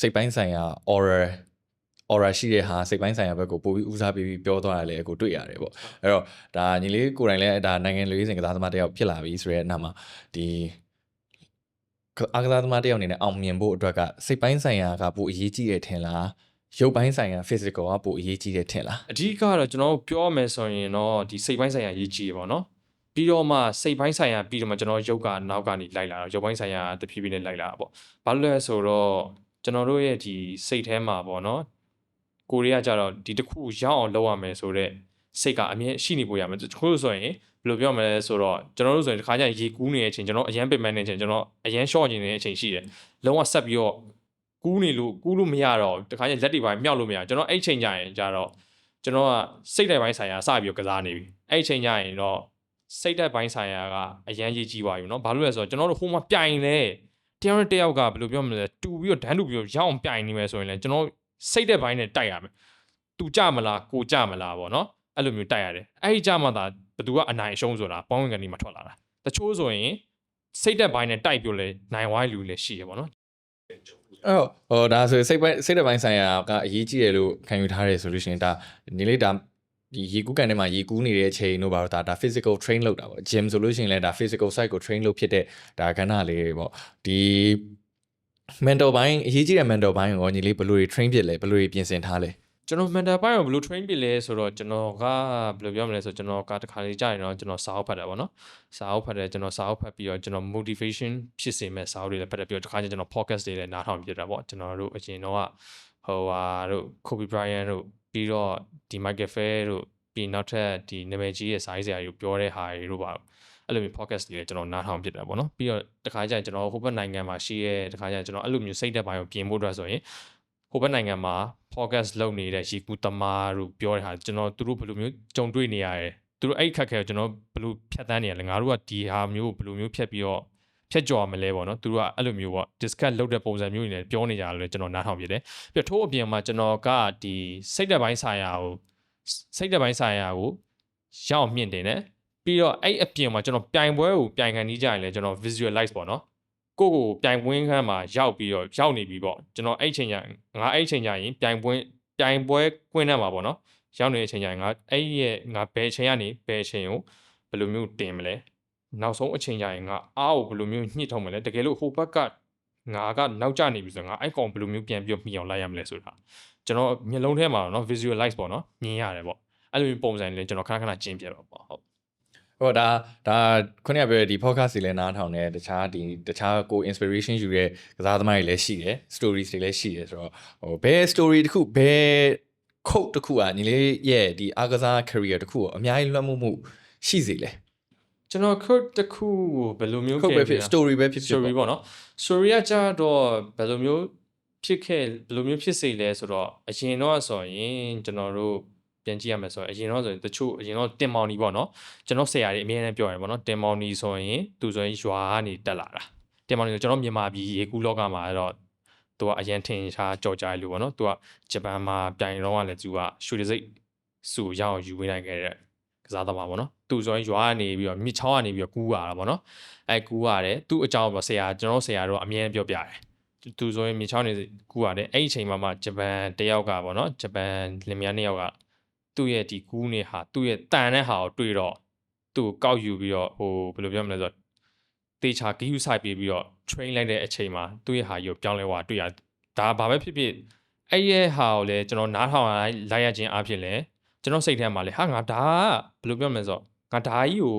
စိတ်ပိုင်းဆိုင်ရာ oral aura ရှိတဲ့ဟာစိတ်ပိုင်းဆိုင်ရာဘက်ကိုပို့ပြီးဦးစားပေးပြီးပြောသွားရတယ်ကိုတွေ့ရတယ်ပေါ့အဲ့တော့ဒါညီလေးကိုယ်တိုင်လည်းဒါနိုင်ငံလူကြီးစင်ကစားသမားတစ်ယောက်ဖြစ်လာပြီဆိုတဲ့နောက်မှာဒီအားကစားသမားတစ်ယောက်အနေနဲ့အောင်မြင်ဖို့အတွက်ကစိတ်ပိုင်းဆိုင်ရာကပိုအရေးကြီးတယ်ထင်လားရုပ်ပိုင်းဆိုင်ရာ physical ကပိုအရေးကြီးတယ်ထင်လားအဓိကတော့ကျွန်တော်တို့ပြောမယ်ဆိုရင်တော့ဒီစိတ်ပိုင်းဆိုင်ရာရေးကြည့်ရပါတော့ပြီးတော့မှစိတ်ပိုင်းဆိုင်ရာပြီးတော့မှကျွန်တော်ရုပ်ကနောက်ကနေလိုက်လာတော့ရုပ်ပိုင်းဆိုင်ရာတဖြည်းဖြည်းနဲ့လိုက်လာတာပေါ့ဘာလို့လဲဆိုတော့ကျွန်တော်တို့ရဲ့ဒီစိတ်ထဲမှာပေါ့နော် ကိုရီးယားကြတော့ဒီတစ်ခုရောက်အောင်လုပ်ရမယ်ဆိုတော့စိတ်ကအမြဲရှိနေဖို့ရမယ်ကျွန်တော်တို့ဆိုရင်ဘယ်လိုပြောမလဲဆိုတော့ကျွန်တော်တို့ဆိုရင်ဒီခါကျရင်ရေကူးနေတဲ့အချိန်ကျွန်တော်အရန်ပင်မနေတဲ့အချိန်ကျွန်တော်အရန်ရှော့နေတဲ့အချိန်ရှိတယ်လုံးဝဆက်ပြီးတော့ကူးနေလို့ကူးလို့မရတော့ဒီခါကျလက်တွေပိုင်းမြောက်လို့မရကျွန်တော်အဲ့အချိန်ကျရင်ကြတော့ကျွန်တော်ကစိတ်တိုင်းပိုင်းဆိုင်ရာစပြီးတော့ကစားနေပြီအဲ့အချိန်ကျရင်တော့စိတ်တိုင်းပိုင်းဆိုင်ရာကအရန်ရေးကြီးပါယူနော်ဘာလို့လဲဆိုတော့ကျွန်တော်တို့ဟိုမှာပြိုင်နေတယ်တယောက်နဲ့တယောက်ကဘယ်လိုပြောမလဲတူပြီးတော့ဒန်းတူပြီးတော့ရအောင်ပြိုင်နေမယ်ဆိုရင်လည်းကျွန်တော် စိတ်တဲ့ဘိုင်းနဲ့တိုက်ရမယ်သူကြမလားကိုကြမလားပေါ့နော်အဲ့လိုမျိုးတိုက်ရတယ်အဲ့ဒီကြမှသာဘသူကအနိုင်အရှုံးဆိုတာပေါင်းဝင်ကနေမှထွက်လာတာတချို့ဆိုရင်စိတ်တဲ့ဘိုင်းနဲ့တိုက်ပြို့လဲနိုင်ဝိုင်းလူလည်းရှိရပေါ့နော်အော်ဟိုဒါဆိုစိတ်ပိုင်းစိတ်တဲ့ဘိုင်းဆိုင်ရာကအရေးကြီးတယ်လို့ခံယူထားတယ်ဆိုလို့ရှိရင်ဒါနေလေဒါဒီရေကူးကန်ထဲမှာရေကူးနေတဲ့အချိန်တို့ပါတော့ဒါဒါ physical train လောက်တာပေါ့ gym ဆိုလို့ရှိရင်လည်းဒါ physical side ကို train လုပ်ဖြစ်တဲ့ဒါကဏ္ဍလေးပေါ့ဒီ mental ဘိုင်းအရေးကြီးတဲ့ mental ဘိုင်းကိုညီလေးဘယ်လိုတွေ train ဖြစ်လဲဘယ်လိုတွေပြင်ဆင်ထားလဲကျွန်တော် mental ပိုင်းကိုဘယ်လို train ပြလဲဆိုတော့ကျွန်တော်ကဘယ်လိုပြောမလဲဆိုတော့ကျွန်တော်ကတစ်ခါလေးကြာရင်တော့ကျွန်တော်စာအုပ်ဖတ်တယ်ပေါ့နော်စာအုပ်ဖတ်တယ်ကျွန်တော်စာအုပ်ဖတ်ပြီးတော့ကျွန်တော် motivation ဖြစ်စေမဲ့စာအုပ်တွေလည်းဖတ်တယ်ပြီးတော့တစ်ခါကျရင်ကျွန်တော် podcast တွေလည်းနားထောင်ပြတာပေါ့ကျွန်တော်တို့အရင်တော့ကဟိုဟာတို့ Kobe Bryant တို့ပြီးတော့ဒီ Michael Phelps တို့ပြီးနောက်ထပ်ဒီနာမည်ကြီးရဲ့စာရေးဆရာကြီးပြောတဲ့ဟာတွေတို့ပါ အဲ့လိုမျိုး podcast တွေလည်းကျွန်တော်နားထောင်ပြတာပေါ့နော်ပြီးတော့တစ်ခါကျရင်ကျွန်တော်ဟိုဘက်နိုင်ငံမှာရှိရဲတစ်ခါကျရင်ကျွန်တော်အဲ့လိုမျိုးစိတ်သက်ပိုင်းကိုပြင်ဖို့အတွက်ဆိုရင်ဟိုဘက်နိုင်ငံမှာ podcast လုပ်နေတဲ့ရီကူတမားတို့ပြောတဲ့ဟာကျွန်တော်သူတို့ဘယ်လိုမျိုးကြုံတွေ့နေရတယ်သူတို့အဲ့ဒီခက်ခဲကိုကျွန်တော်ဘယ်လိုဖြတ်တန်းနေရလဲငါတို့ကဒီဟာမျိုးကိုဘယ်လိုမျိုးဖြတ်ပြီးတော့ဖြတ်ကျော်ရမလဲပေါ့နော်သူတို့ကအဲ့လိုမျိုးပေါ့ discuss လုပ်တဲ့ပုံစံမျိုးတွေနဲ့ပြောနေကြတယ်လို့ကျွန်တော်နားထောင်ပြတယ်ပြီးတော့ထို့အပြင်မှာကျွန်တော်ကဒီစိတ်သက်ပိုင်းဆိုင်ရာကိုစိတ်သက်ပိုင်းဆိုင်ရာကိုရအောင်မြင့်တင်တယ် ပြီးတော့အဲ့အပြင်မှာကျွန်တော်ပြိုင်ပွဲကိုပြိုင်ခံနေကြရင်လည်းကျွန်တော် visualize ပေါ့နော်ကိုယ့်ကိုပြိုင်ပွဲခန်းမှာရောက်ပြီးတော့ရောက်နေပြီပေါ့ကျွန်တော်အဲ့အချိန်ကျရင်ငါအဲ့အချိန်ကျရင်ပြိုင်ပွဲပြိုင်ပွဲကွင်းထဲမှာပေါ့နော်ရောက်နေတဲ့အချိန်ကျရင်ငါအဲ့ရဲ့ငါဘယ်အချိန်ကနေဘယ်အချိန်ကိုဘယ်လိုမျိုးတင်မလဲနောက်ဆုံးအချိန်ကျရင်ငါအားကိုဘယ်လိုမျိုးညှစ်ထုံးမလဲတကယ်လို့ဟိုဘက်ကငါကနောက်ကျနေပြီဆိုတော့ငါအဲ့ကောင်ဘယ်လိုမျိုးပြန်ပြီးတော့မှီအောင်လိုက်ရမလဲဆိုတာကျွန်တော်မျက်လုံးထဲမှာတော့နော် visualize ပေါ့နော်မြင်ရတယ်ပေါ့အဲ့လိုမျိုးပုံစံလေးကျွန်တော်ခဏခဏကျင်းပြတော့ပေါ့ ဟုတ်ဟိုဒါဒါခုနကပြောတဲ့ဒီ podcast တွေလည်းနားထောင်တယ်တခြားဒီတခြားကို inspiration ယူတဲ့ကစားသမားတွေလည်းရှိတယ် stories တွေလည်းရှိတယ်ဆိုတော့ဟိုဘယ် story တစ်ခုဘယ် quote တစ်ခုอ่ะညီလေးရဲ့ဒီအားကစား career တစ်ခုကိုအများကြီးလွှမ်းမိုးမှုရှိစေလဲကျွန်တော် code တစ်ခုကိုဘယ်လိုမျိုး quote ပဲဖြစ်လဲ story ပဲဖြစ်ဖြစ် story ပေါ့နော် story ကကြတော့ဘယ်လိုမျိုးဖြစ်ခဲ့ဘယ်လိုမျိုးဖြစ်စေလဲဆိုတော့အရင်တော့ဆိုရင်ကျွန်တော်တို့ ပြန်ကြည့်ရမယ်ဆိုရင်အရင်တော့ဆိုရင်တချို့အရင်တော့တင်မောင်နီပေါ့နော်ကျွန်တော်ဆရာတွေအမြဲတမ်းပြောရတယ်ပေါ့နော်တင်မောင်နီဆိုရင်သူဆိုရင်ရွာကနေတက်လာတာတင်မောင်နီဆိုကျွန်တော်မြန်မာပြည်ရေကူးလောကမှာအဲ့တော့သူကအရင်ထင်ရှားကြော်ကြားလို့ပေါ့နော်သူကဂျပန်မှာပြိုင်တော့ကလည်းသူကရွှေတစိတ်စုရအောင်ယူပေးနိုင်ခဲ့တဲ့ကစားသမားပေါ့နော်သူဆိုရင်ရွာကနေပြီးတော့မြစ်ချောင်းကနေပြီးတော့ကူးရတာပေါ့နော်အဲကူရတယ်သူ့အကြောင်းပေါ့ဆရာကျွန်တော်ဆရာတို့အမြဲတမ်းပြောပြတယ်သူဆိုရင်မြေချောင်းနေကူရတယ်အဲ့ဒီအချိန်မှာမှဂျပန်တယောက်ကပေါ့နော်ဂျပန်လင်မယားနှစ်ယောက်က သူ့ရဲ့ဒီကူးနေဟာသူ့ရဲ့တန်တဲ့ဟာကိုတွေ့တော့သူ့ကိုကောက်ယူပြီးတော့ဟိုဘယ်လိုပြောမလဲဆိုတော့တေချာဂီယူဆိုင်ပြီးပြီးတော့ train လိုက်တဲ့အချိန်မှာသူ့ရဲ့ဟာကြီးကိုပြောင်းလဲသွားတွေ့ရဒါဘာပဲဖြစ်ဖြစ်အဲ့ရဲ့ဟာကိုလည်းကျွန်တော်နားထောင်လိုက်လိုက်ရခြင်းအဖြစ်လဲကျွန်တော်စိတ်ထဲမှာလေဟာငါဒါကဘယ်လိုပြောမလဲဆိုတော့ငါဒါကြီးကို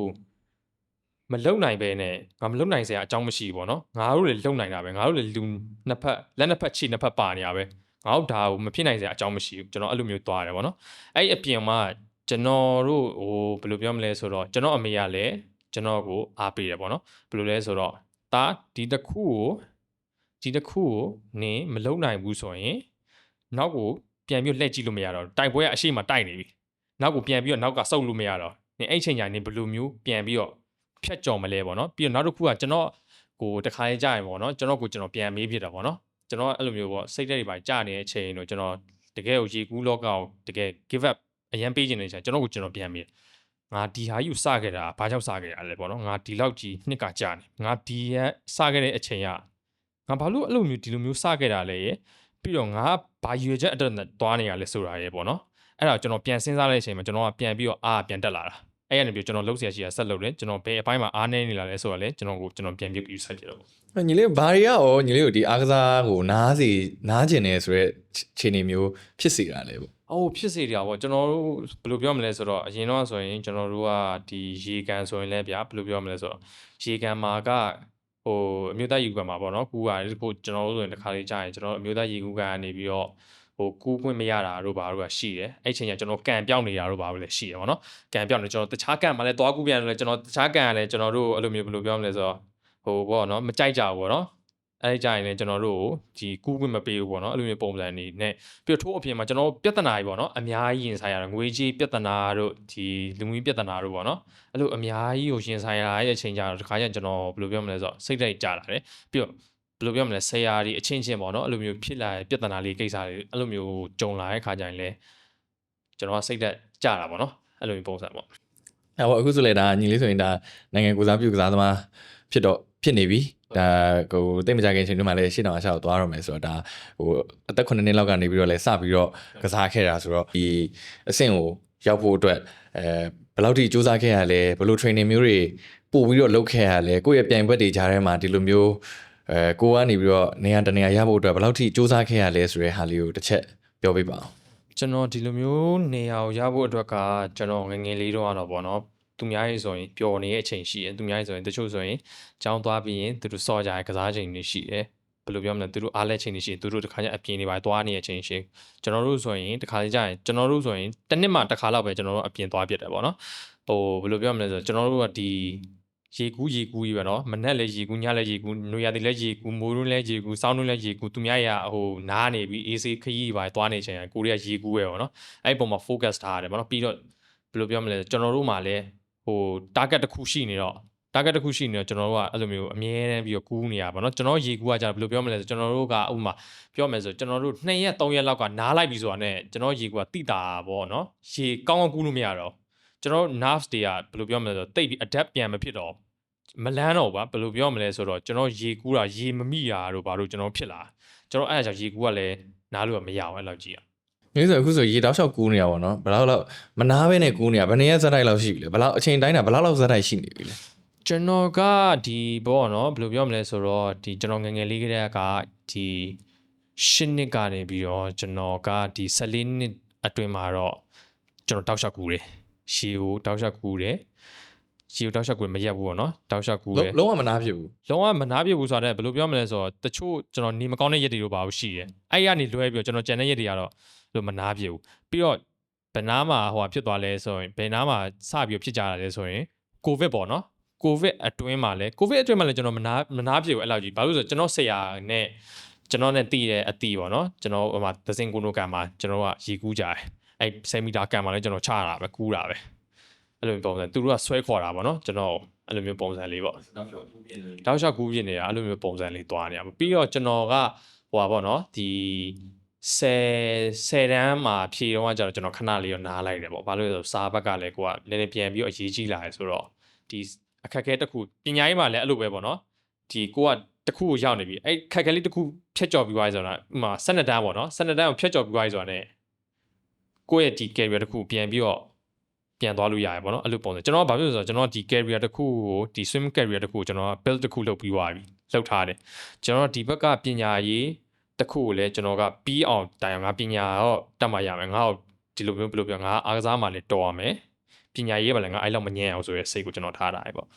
မလုံနိုင်ပဲနဲ့ငါမလုံနိုင်စရာအကြောင်းမရှိဘူးပေါ့နော်ငါတို့လည်းလုံနိုင်တာပဲငါတို့လည်းလူနှစ်ဖက်လက်နှစ်ဖက်ခြေနှစ်ဖက်ပါနေရပဲ ငါတို့ဒါကိုမဖြစ်နိုင်စရာအကြောင်းမရှိဘူးကျွန်တော်အဲ့လိုမျိုးသွားတယ်ပေါ့နော်အဲ့ဒီအပြင်မှာကျွန်တော်တို့ဟိုဘယ်လိုပြောမလဲဆိုတော့ကျွန်တော်အမေကလည်းကျွန်တော်ကိုအားပေးတယ်ပေါ့နော်ဘယ်လိုလဲဆိုတော့ဒါဒီတစ်ခုကိုဒီတစ်ခုကိုနင်မလုံနိုင်ဘူးဆိုရင်နောက်ကိုပြန်ပြီးလှည့်ကြည့်လို့မရတော့ဘူးတိုက်ပွဲကအရှိမတိုက်နေပြီနောက်ကိုပြန်ပြီးတော့နောက်ကဆုပ်လို့မရတော့နင်အဲ့ချိန်ကျရင်နင်ဘယ်လိုမျိုးပြန်ပြီးတော့ဖြတ်ကျော်မလဲပေါ့နော်ပြီးတော့နောက်တစ်ခုကကျွန်တော်ကိုတခါလေးကြာရင်ပေါ့နော်ကျွန်တော်ကိုကျွန်တော်ပြန်မေးဖြစ်တာပေါ့နော် ကျွန်တော်အဲ့လိုမျိုးပေါ့စိတ်ဓာတ်တွေပါကြာနေတဲ့အချိန်တော့ကျွန်တော်တကယ်ကိုရေကူးလောကကိုတကယ် give up အရန်ပေးခြင်းနေချာကျွန်တော်ကိုကျွန်တော်ပြန်မေးငါဒီဟာကြီးကိုစခဲ့တာဘာကြောင့်စခဲ့ရလဲပေါ့နော်ငါဒီလောက်ကြီးနှစ်ကကြာနေငါဒီရစခဲ့တဲ့အချိန်ကငါဘာလို့အဲ့လိုမျိုးဒီလိုမျိုးစခဲ့တာလဲရပြီးတော့ငါဘာရွေချက်အတွက်သွားနေရလဲဆိုတာရပေါ့နော်အဲ့ဒါကိုကျွန်တော်ပြန်စဉ်းစားတဲ့အချိန်မှာကျွန်တော်ကပြန်ပြီးတော့အားပြန်တက်လာတာ အဲ့ရနေပြီးကျွန်တော်လှုပ်ရှားရှိတာဆက်လုပ်တယ်ကျွန်တော်ဘယ်အပိုင်းမှာအားနေနေလာလဲဆိုတော့လေကျွန်တော်ကိုကျွန်တော်ပြန်ပြီးယူဆိုင်ပြတော့ပေါ့အဲ့ညီလေးဘာတွေကရောညီလေးကိုဒီအားကစားကိုနားစီနားကျင်နေဆိုတဲ့ခြေအနေမျိုးဖြစ်စီတာလဲပေါ့အော်ဖြစ်စေတယ်ပေါ့ကျွန်တော်တို့ဘယ်လိုပြောမလဲဆိုတော့အရင်တော့ဆိုရင်ကျွန်တော်တို့ကဒီရေကန်ဆိုရင်လည်းဗျာဘယ်လိုပြောမလဲဆိုတော့ရေကန်မှာကဟိုအမျိုးသားရေကူကန်မှာပေါ့နော်ကူကဟိုကျွန်တော်တို့ဆိုရင်တစ်ခါလေးကြာရင်ကျွန်တော်တို့အမျိုးသားရေကူကန်ကနေပြီးတော့ ဟိုကူးခွင့်မရတာတို့ဘာတို့ကရှိတယ်အဲ့ချိန်ကျကျွန်တော်ကန်ပြောင်းနေတာတို့ဘာလို့လဲရှိတယ်ပေါ့နော်ကန်ပြောင်းနေကျွန်တော်တခြားကန်မှာလည်းသွားကူးပြန်တယ်ကျွန်တော်တခြားကန်ကလည်းကျွန်တော်တို့အဲ့လိုမျိုးဘယ်လိုပြောမလဲဆိုတော့ဟိုပေါ့နော်မကြိုက်ကြဘူးပေါ့နော်အဲဒီကြရင်လည်းကျွန်တော်တို့ကိုဒီကူးခွင့်မပေးဘူးပေါ့နော်အဲ့လိုမျိုးပုံစံနေနဲ့ပြီးတော့ထိုးအပြင်မှာကျွန်တော်ပြဿနာကြီးပေါ့နော်အများကြီးရင်ဆိုင်ရတာငွေကြေးပြဿနာတို့ဒီလူမှုရေးပြဿနာတို့ပေါ့နော်အဲ့လိုအများကြီးကိုရင်ဆိုင်ရတဲ့အချိန်ကျတော့ဒီခါကျရင်ကျွန်တော်ဘယ်လိုပြောမလဲဆိုတော့စိတ်ဓာတ်ကြလာတယ်ပြီးတော့ဘ ယ်လိုပြောမလဲဆရာကြီးအချင်းချင်းပေါ့နော်အဲ့လိုမျိုးဖြစ်လာတဲ့ပြဿနာလေးကိစ္စတွေအဲ့လိုမျိုးကြုံလာတဲ့ခါကျရင်လည်းကျွန်တော်ကစိတ်ဓာတ်ကြတာပေါ့နော်အဲ့လိုမျိုးပုံစံပေါ့အဲ့တော့အခုဆိုလေဒါညီလေးဆိုရင်ဒါနိုင်ငံကိုစားပြုကစားသမားဖြစ်တော့ဖြစ်နေပြီဒါဟိုတိတ်မကြခင်အချိန်တွေမှာလည်းရှင်းအောင်အချောက်သွားရမယ်ဆိုတော့ဒါဟိုအသက်9နှစ်လောက်ကနေပြီးတော့လဲစပြီးတော့ကစားခဲ့တာဆိုတော့ဒီအဆင့်ကိုရောက်ဖို့အတွက်အဲဘယ်လောက်ထိစူးစမ်းခဲ့ရလဲဘယ်လို training မျိုးတွေပို့ပြီးတော့လုပ်ခဲ့ရလဲကိုယ့်ရဲ့ပြိုင်ဘက်တွေကြားထဲမှာဒီလိုမျိုး အဲကိုကနေပြီးတော့နေရာတနေရာရဖို့အတွက်ဘယ်လောက်ထိစူးစမ်းခဲ့ရလဲဆိုတဲ့ဟာလေးကိုတစ်ချက်ပြောပြပါအောင်ကျွန်တော်ဒီလိုမျိုးနေရာကိုရဖို့အတွက်ကကျွန်တော်ငယ်ငယ်လေးတော့ကတော့ပေါ့နော်သူများရေးဆိုရင်ပျော်နေတဲ့အချိန်ရှိတယ်သူများရေးဆိုရင်တချို့ဆိုရင်ကြောင်းသွားပြီးရင်သူတို့စော့ကြရကစားချိန်တွေရှိတယ်ဘယ်လိုပြောမလဲသူတို့အားလဲချိန်တွေရှိတယ်သူတို့တခါကျအပြင်တွေပါသွားနေတဲ့အချိန်ရှိကျွန်တော်တို့ဆိုရင်တခါကျရင်ကျွန်တော်တို့ဆိုရင်တစ်နှစ်မှတစ်ခါလောက်ပဲကျွန်တော်တို့အပြင်သွားပြတ်တယ်ပေါ့နော်ဟိုဘယ်လိုပြောမလဲဆိုတော့ကျွန်တော်တို့ကဒီ ရေကူးရေကူးကြီးပဲနော်မနဲ့လည်းရေကူးညလည်းရေကူးနွေရသည်လည်းရေကူးမိုးတွင်းလည်းရေကူးစောင်းတွင်းလည်းရေကူးသူများရဟိုနားနေပြီးအေးဆေးခရီးပါသွားနေချင်ကိုရီးယားရေကူးပဲပေါ့နော်အဲ့ပုံမှာ focus ထားရတယ်ပေါ့နော်ပြီးတော့ဘယ်လိုပြောမလဲကျွန်တော်တို့မှာလည်းဟို target တစ်ခုရှိနေတော့ target တစ်ခုရှိနေတော့ကျွန်တော်တို့ကအဲ့လိုမျိုးအမြဲတမ်းပြီးတော့ကူးနေရပါတော့ကျွန်တော်ရေကူးကကြာဘယ်လိုပြောမလဲဆိုကျွန်တော်တို့ကဥပမာပြောမယ်ဆိုကျွန်တော်တို့2ရက်3ရက်လောက်ကနားလိုက်ပြီဆိုတာ ਨੇ ကျွန်တော်ရေကူးကတိတာပေါ့နော်ရေကောင်းကောင်းကူးလို့မရတော့ကျွန်တော် nerves တွေကဘယ်လိုပြောမလဲဆိုတိတ်ပြီး adapt ပြန်မဖြစ်တော့ မလန်းတော့ဘူးဗျာဘယ်လိုပြောမလဲဆိုတော့ကျွန်တော်ရေကူးတာရေမမိတာတို့ဘာလို့ကျွန်တော်ဖြစ်လာကျွန်တော်အဲ့ဒါကြောင့်ရေကူးကလည်းနားလို့ကမရအောင်အဲ့လောက်ကြည့်ရမျိုးဆိုအခုဆိုရေတောက်လျှောက်ကူးနေတာပေါ့နော်ဘယ်လောက်လောက်မနာပဲနဲ့ကူးနေတာဘယ်နည်းဇက်တိုက်လောက်ရှိပြီလဲဘယ်လောက်အချိန်တိုင်းတာဘယ်လောက်လောက်ဇက်တိုက်ရှိနေပြီလဲကျွန်တော်ကဒီဘောနော်ဘယ်လိုပြောမလဲဆိုတော့ဒီကျွန်တော်ငယ်ငယ်လေးကတည်းကဒီရှစ်နှစ်ကနေပြီးတော့ကျွန်တော်ကဒီ14နှစ်အတွင်းမှာတော့ကျွန်တော်တောက်လျှောက်ကူတယ်ရှီကိုတောက်လျှောက်ကူတယ် ရှီကိုတောက်လျှောက်ကူမရက်ဘူးပေါ့နော်တောက်လျှောက်ကူတယ်လုံးဝမနာဖြစ်ဘူးလုံးဝမနာပြဘူးဆိုတာတဲ့ဘယ်လိုပြောမလဲဆိုတော့တချို့ကျွန်တော်နေမကောင်းတဲ့ရက်တွေတော့ပါဘူးရှိတယ်အဲ့ရကနေလွဲပြီးတော့ကျွန်တော်ကြံတဲ့ရက်တွေကတော့လို့မနာပြဘူးပြီးတော့ဘယ်နားမှာဟိုဟာဖြစ်သွားလဲဆိုရင်ဘယ်နားမှာစပြီးဖြစ်ကြတာလဲဆိုရင်ကိုဗစ်ပေါ့နော်ကိုဗစ်အတွင်းမှာလဲကိုဗစ်အတွင်းမှာလဲကျွန်တော်မနာမနာပြဘူးအဲ့လောက်ကြီးဘာလို့လဲဆိုတော့ကျွန်တော်ဆရာနဲ့ကျွန်တော်နဲ့တည်တဲ့အတီပေါ့နော်ကျွန်တော်ဟိုမှာသစင်ကိုနိုကန်မှာကျွန်တော်ကရေကူးကြတယ်အဲ့10မီတာကန်မှာလဲကျွန်တော်ချတာပဲကူးတာပဲ အဲ့လိုမျိုးပုံစံသူတို့ကဆွဲခေါ်တာပေါ့နော်ကျွန်တော်အဲ့လိုမျိုးပုံစံလေးပေါ့တောက်လျှောက်ကူးပြနေတာအဲ့လိုမျိုးပုံစံလေးသွားနေရပါပြီးတော့ကျွန်တော်ကဟိုပါပေါ့နော်ဒီ10 10တန်းမှာဖြေတော့ကကျတော့ကျွန်တော်ခဏလေးတော့နားလိုက်တယ်ပေါ့ဘာလို့လဲဆိုတော့စာဘက်ကလည်းကိုကနည်းနည်းပြန်ပြီးတော့အရေးကြီးလာတယ်ဆိုတော့ဒီအခက်အခဲတစ်ခုပညာရေးမှာလည်းအဲ့လိုပဲပေါ့နော်ဒီကိုကတစ်ခုကိုရောက်နေပြီအဲ့ခက်ခဲလေးတစ်ခုဖြတ်ကျော်ပြီးသွားပြီဆိုတာဥမာ12တန်းပေါ့နော်12တန်းကိုဖြတ်ကျော်ပြီးသွားပြီဆိုတာ ਨੇ ကိုယ့်ရဲ့ဒီ career တစ်ခုပြန်ပြီးတော့ ပြန်သွားလို့ရတယ်ပေါ့နော်အဲ့လိုပုံစံကျွန်တော်ကဘာဖြစ်လို့လဲဆိုတော့ကျွန်တော်ဒီ career တစ်ခုကိုဒီ swim career တစ်ခုကိုကျွန်တော်က build တစ်ခုလုပ်ပြီးသွားပြီလုပ်ထားတယ်ကျွန်တော်ဒီဘက်ကပညာရေးတစ်ခုကိုလည်းကျွန်တော်ကပြီးအောင်တိုင်အောင်ငါပညာတော့တတ်မှရမယ်ငါ့ကိုဒီလိုမျိုးဘယ်လိုပြောငါအားကစားမှလည်းတော်ရမယ်ပညာရေးမှာလည်းငါအဲ့လောက်မငြင်းအောင်ဆိုရယ်စိတ်ကိုကျွန်တော်ထားတာပဲပေါ့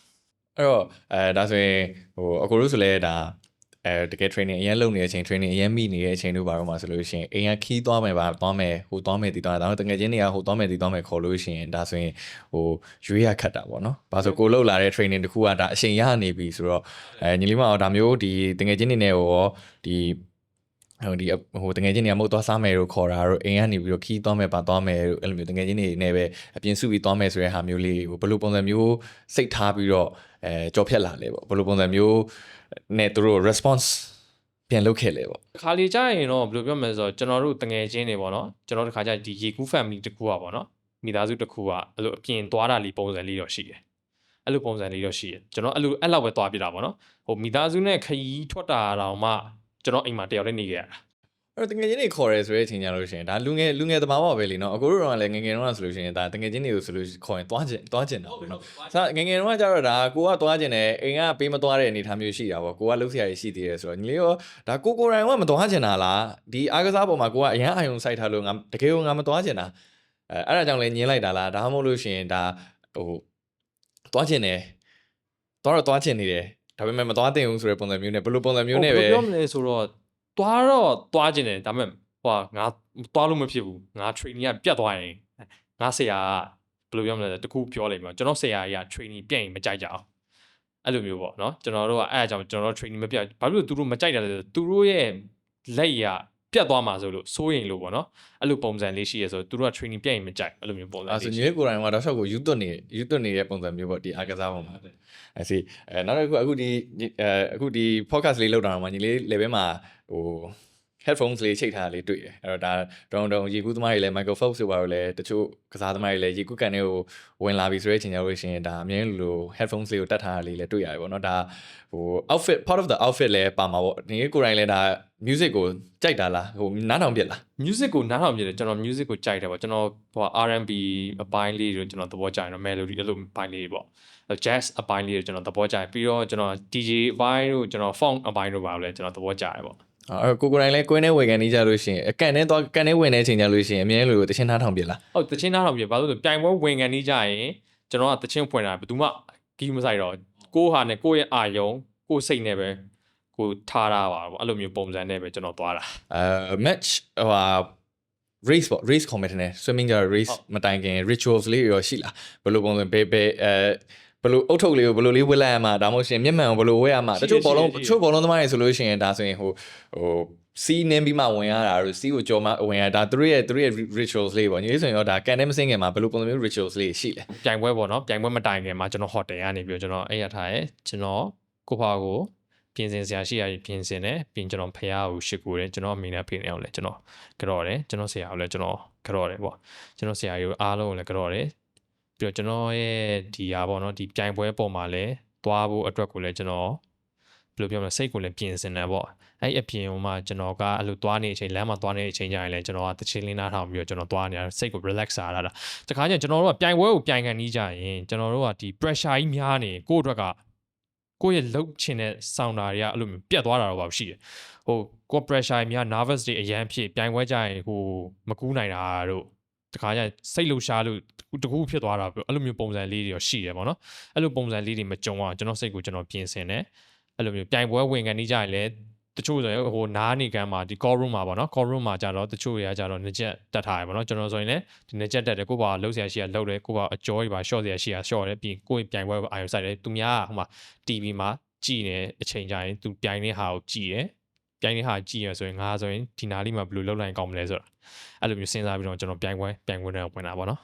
အဲ့တော့အဲဒါဆိုရင်ဟိုအကိုတို့ဆိုလဲဒါ အဲတကယ် training အရင်လုပ်နေတဲ့အချိန် training အရင်မိနေတဲ့အချိန်တို့ဘာလို့မှဆိုလို့ရှိရင်အိမ်ကခီးသွားမယ်ပါသွားမယ်ဟိုသွားမယ်ဒီသွားတယ်ဒါပေမဲ့တကယ်ချင်းတွေကဟိုသွားမယ်ဒီသွားမယ်ခေါ်လို့ရှိရင်ဒါဆိုရင်ဟိုရွေးရခတ်တာပေါ့နော်။ဘာလို့ကိုလှုပ်လာတဲ့ training တခုကဒါအချိန်ရနေပြီဆိုတော့အဲညီလေးမအောင်ဒါမျိုးဒီတကယ်ချင်းတွေနဲ့ဟိုရောဒီဟိုဒီဟိုတကယ်ချင်းတွေကမဟုတ်သွားစားမယ်လို့ခေါ်တာတို့အိမ်ကနေပြီးတော့ခီးသွားမယ်ပါသွားမယ်လို့အဲ့လိုမျိုးတကယ်ချင်းတွေနဲ့ပဲအပြင်စုပြီးသွားမယ်ဆိုတဲ့ဟာမျိုးလေးဟိုဘယ်လိုပုံစံမျိုးစိတ်ထားပြီးတော့ အဲကြော်ဖြတ်လာလဲပေါ့ဘယ်လိုပုံစံမျိုးနဲ့သူတို့ response ပြန်လုပ်ခဲ့လဲပေါ့ ခါလီကြရင်တော့ဘယ်လိုပြောမလဲဆိုတော့ကျွန်တော်တို့တငယ်ချင်းတွေပေါ့နော်ကျွန်တော်တို့တစ်ခါကျဒီရေကူး family တစ်ခုอ่ะပေါ့နော်မိသားစုတစ်ခုอ่ะအဲ့လိုအပြင်သွားတာလေးပုံစံလေးတော့ရှိတယ်အဲ့လိုပုံစံလေးတော့ရှိတယ်ကျွန်တော်အဲ့လိုအဲ့လောက်ပဲသွားပြတာပေါ့နော်ဟိုမိသားစုနဲ့ခရီးထွက်တာတော့မှကျွန်တော်အိမ်မှာတယောက်တည်းနေခဲ့ရတာ အဲ့တော့တငယ်ချင်းတွေခေါ်ရဲဆိုတဲ့အချိန်ကြလို့ရှိရင်ဒါလူငယ်လူငယ်သမားပါပဲလေနော်အကိုတို့တော့လည်းငငယ်တော့ဆိုလို့ရှိရင်ဒါတငယ်ချင်းတွေကိုဆိုလို့ခေါ်ရင်တွားကျင်တွားကျင်တာပေါ့နော်ဆာငငယ်တော့ကျတော့ဒါကိုကတွားကျင်တယ်အိမ်ကပေးမသွားတဲ့အနေအထားမျိုးရှိတာပေါ့ကိုကလှုပ်ဆရာကြီးရှိသေးတယ်ဆိုတော့ညီလေးရောဒါကိုကိုရိုင်ကမတွားကျင်တာလားဒီအားကစားပေါ်မှာကိုကအရန်အာယုံစိုက်ထားလို့ငါတကယ်ကိုငါမတွားကျင်တာအဲအဲ့ဒါကြောင့်လည်းညင်းလိုက်တာလားဒါမှမဟုတ်လို့ရှိရင်ဒါဟိုတွားကျင်တယ်တွားတော့တွားကျင်နေတယ်ဒါပေမဲ့မတွားတင်ဘူးဆိုတဲ့ပုံစံမျိုးနဲ့ဘယ်လိုပုံစံမျိုးနဲ့ပဲပြောမလဲဆိုတော့ သွားတော့သွားခြင်းတယ်ဒါပေမဲ့ဟိုကငါသွားလို့မဖြစ်ဘူးငါ training ကပြတ်သွားရင်ငါဆရာကဘယ်လိုပြောမလဲတခုပြောလိုက်မှာကျွန်တော်ဆရာကြီးက training ပြတ်ရင်မကြိုက်ကြအောင်အဲ့လိုမျိုးပေါ့နော်ကျွန်တော်တို့ကအဲ့အကြောင်းကျွန်တော်တို့ training မပြတ်ဘာလို့လဲသူတို့မကြိုက်တာလဲဆိုတော့သူတို့ရဲ့လက်ရ ပြတ်သွားမှာဆိုလို့စိုးရင်လို့ပေါ့နော်အဲ့လိုပုံစံလေးရှိရဆိုတော့သူတို့က training ပြတ်ရင်မကြိုက်အဲ့လိုမျိုးပုံစံအဲလေးဆိုရှိညီလေးကိုယ်တိုင်ကတော့ရှော့ကိုယူသွတ်နေယူသွတ်နေတဲ့ပုံစံမျိုးပေါ့ဒီအားကစားပုံမှာအဲစီအဲနောက်တစ်ခုအခုဒီအဲအခုဒီ podcast လေးလောက်တာတော့မှညီလေး level မှာဟို headphones လေးချိတ်ထားတာလေးတွေ့တယ်အဲ့တော့ဒါတုံတုံရေကူးသမားတွေလည်း Michael Phelps ဆိုပါတော့လေတချို့ကစားသမားတွေလည်းရေကူးကန်တွေကိုဝင်လာပြီဆိုတဲ့အချိန်ကျလို့ရှိရင်ဒါအမြဲလိုလို headphones လေးကိုတတ်ထားတာလေးလည်းတွေ့ရတယ်ပေါ့နော်ဒါဟို outfit part of the outfit လည်းပါမှာပေါ့ဒီကိုယ်တိုင်လည်းဒါ music ကိုကြိုက်တာလားဟိုနားထောင်ပြက်လား music ကိုနားထောင်ပြတယ်ကျွန်တော် music ကိုကြိုက်တယ်ပေါ့ကျွန်တော်ဟို R&B အပိုင်းလေးတွေကျွန်တော်သဘောကျတယ်နော် melody အဲ့လိုအပိုင်းလေးတွေပေါ့ jazz အပိုင်းလေးတွေကျွန်တော်သဘောကျတယ်ပြီးတော့ကျွန်တော် DJ အပိုင်းတို့ကျွန်တော် funk အပိုင်းတို့ပါလို့လည်းကျွန်တော်သဘောကျတယ်ပေါ့ အဲ့တော့ကိုကိုယ်တိုင်လည်းကွင်းထဲဝေကန်နေကြလို့ရှိရင်အကန်ထဲသွားကန်ထဲဝင်တဲ့အချိန်ကြလို့ရှိရင်အမြဲလိုတချင်းထားထောင်ပြက်လားဟုတ်တချင်းနားထောင်ပြဘာလို့လဲဆိုပြိုင်ပွဲဝင်ကန်နေကြရင်ကျွန်တော်ကတချင်းဖွင့်တာဘယ်သူမှကီးမဆိုင်တော့ကိုယ့်ဟာနဲ့ကိုယ့်ရဲ့အာယုံကိုယ့်စိတ်နဲ့ပဲကိုထားတာပါပေါ့အဲ့လိုမျိုးပုံစံနဲ့ပဲကျွန်တော်သွားတာအဲ match ဟိုဟာ race ပေါ့ race comment နဲ့ swimming ကြတော့ race ဟုတ်မတိုင်ခင် rituals လေးတွေရောရှိလားဘယ်လိုပုံစံဘယ်ဘယ်အဲဘယ်လိုအုတ်ထုတ်လေးကိုဘယ်လိုလေးဝက်လိုက်ရမှာဒါမှမဟုတ်ရှင်မျက်မှန်ကိုဘယ်လိုဝက်ရမှာတချို့ဘောလုံးတချို့ဘောလုံးသမားတွေဆိုလို့ရှိရင်ဒါဆိုရင်ဟိုဟိုစီးနင်းပြီးမှဝင်ရတာတို့စီးကိုကြော်မှဝင်ရတာသူတို့ရဲ့သူတို့ရဲ့ rituals လေးပေါ့ညီလေးဆိုရင်တော့ဒါကန်ထဲမစင်းခင်မှာဘယ်လိုပုံစံမျိုး rituals လေးရှိလဲပြိုင်ပွဲပေါ့နော်ပြိုင်ပွဲမတိုင်ခင်မှာကျွန်တော် hotel ကနေပြီးတော့ကျွန်တော်အဲ့ရထားရဲကျွန်တော်ကိုဖာကိုပြင်ဆင်စရာရှိရရင်ပြင်ဆင်တယ်ပြင်ကျွန်တော်ဖះကိုရှစ်ကိုတယ်ကျွန်တော်အမိနဲ့ဖေနေအောင်လဲကျွန်တော်ကြော်တယ်ကျွန်တော်ဆရာကိုလည်းကျွန်တော်ကြော်တယ်ပေါ့ကျွန်တော်ဆရာကြီးကိုအားလုံးကိုလည်းကြော်တယ် ပြီးတော့ကျွန်တော်ရဲ့ဒီဟာပေါ့နော်ဒီပြိုင်ပွဲပေါ်မှာလည်းသွားဖို့အတွက်ကိုလည်းကျွန်တော်ဘယ်လိုပြောမလဲစိတ်ကိုလည်းပြင်ဆင်တယ်ပေါ့အဲ့အပြင်ဟိုမှာကျွန်တော်ကအဲ့လိုသွားနေအချိန်လမ်းမှာသွားနေအချိန်ကျရင်လည်းကျွန်တော်ကတချင်းလင်းနားထောင်ပြီးတော့ကျွန်တော်သွားနေတာစိတ်ကို relax စားရတာတခါကျရင်ကျွန်တော်တို့ကပြိုင်ပွဲကိုပြိုင်ခံနေကြရင်ကျွန်တော်တို့ကဒီ pressure ကြီးများနေကိုယ့်အတွက်ကကိုယ့်ရဲ့လှုပ်ချင်တဲ့ sounder တွေကအဲ့လိုမျိုးပြတ်သွားတာတော့ပါရှိတယ်ဟိုကိုယ် pressure ကြီးများ nervous တွေအရန်ဖြစ်ပြိုင်ပွဲကြရင်ဟိုမကူးနိုင်တာတို့ တခါကျစိတ်လှုပ်ရှားလို့တကူဖြစ်သွားတာပြောအဲ့လိုမျိုးပုံစံလေးတွေရောရှိတယ်ပေါ့နော်အဲ့လိုပုံစံလေးတွေမကြုံအောင်ကျွန်တော်စိတ်ကိုကျွန်တော်ပြင်ဆင်တယ်အဲ့လိုမျိုးပြိုင်ပွဲဝင်ခံနေကြရင်လည်းတချို့ဆိုရင်ဟိုနားနေကမ်းမှာဒီ call room မှာပေါ့နော် call room မှာကြတော့တချို့တွေကကြတော့နှစ်ချက်တက်ထားတယ်ပေါ့နော်ကျွန်တော်ဆိုရင်လည်းဒီနှစ်ချက်တက်တယ်ကိုပါလှုပ်ဆရာရှိရလှုပ်တယ်ကိုပါအကြော်ရပါ short ဆရာရှိရ short တယ်ပြီးရင်ကိုယ်ပြိုင်ပွဲအာရုံစိုက်တယ်သူများကဟိုမှာ TV မှာကြည်နေအချိန်ကြရင်သူပြိုင်တဲ့ဟာကိုကြည်တယ် ပြိုင်တဲ့ဟာကြည်ရဆိုရင်ငါဆိုရင်ဒီနားလေးမှာဘယ်လိုလှုပ်လိုက်ရင်ကောင်းမလဲဆိုတာအဲ့လိုမျိုးစဉ်းစားပြီးတော့ကျွန်တော်ပြိုင်ပွဲပြိုင်ပွဲတွေဝင်တာပေါ့နော်